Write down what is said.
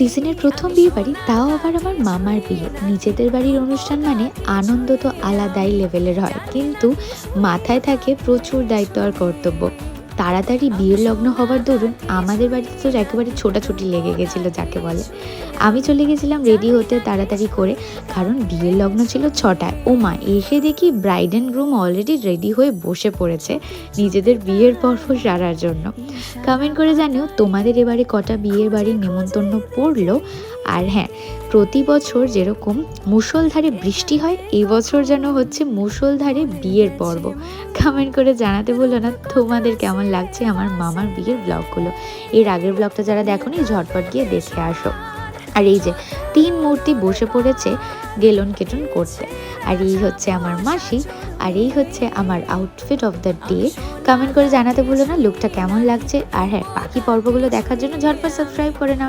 সিজনের প্রথম বিয়ে বাড়ি তাও আবার আমার মামার বিয়ে। নিজেদের বাড়ির অনুষ্ঠান মানে আনন্দ তো আলাদাই লেভেলের হয়। কিন্তু মাথায় থাকে প্রচুর দায়িত্ব আর কর্তব্য। তাড়াতাড়ি বিয়ের লগ্ন হবার দরুন আমাদের বাড়িতে তো একেবারে ছোটাছুটি লেগে গেছিল, যাকে বলে। আমি চলে গেছিলাম রেডি হতে তাড়াতাড়ি করে, কারণ বিয়ের লগ্ন ছিল ছটায়। ও মা এসে দেখি bride and groom already ready হয়ে বসে পড়েছে নিজেদের বিয়ের পর্ব সারার জন্য। কমেন্ট করে জানিও, তোমাদের এবারে কটা বিয়ের বাড়ির নেমন্তন্ন পড়ল? আর হ্যাঁ প্রতি বছর যেরকম মুষলধারে বৃষ্টি হয়, এই বছর যেন হচ্ছে মুষলধারে বিয়ের পর্ব। কমেন্ট করে জানাতে বলল না, তোমাদের কেমন লাগছে আমার মামার বিয়ের ব্লগগুলো এর আগের ব্লগটা যারা দেখো দেখোনি, ঝটপট গিয়ে দেখে আসো। আর এই যে, তিন মূর্তি বসে পড়েছে গেলন কেটন করতে। আর এই হচ্ছে আমার মাসি, আর এই হচ্ছে আমার outfit of the day comment করে জানাতে ভুলো না লুকটা কেমন লাগছে? আর হ্যাঁ বাকি পর্বগুলো দেখার জন্য ঝটপট সাবস্ক্রাইব করে নাও।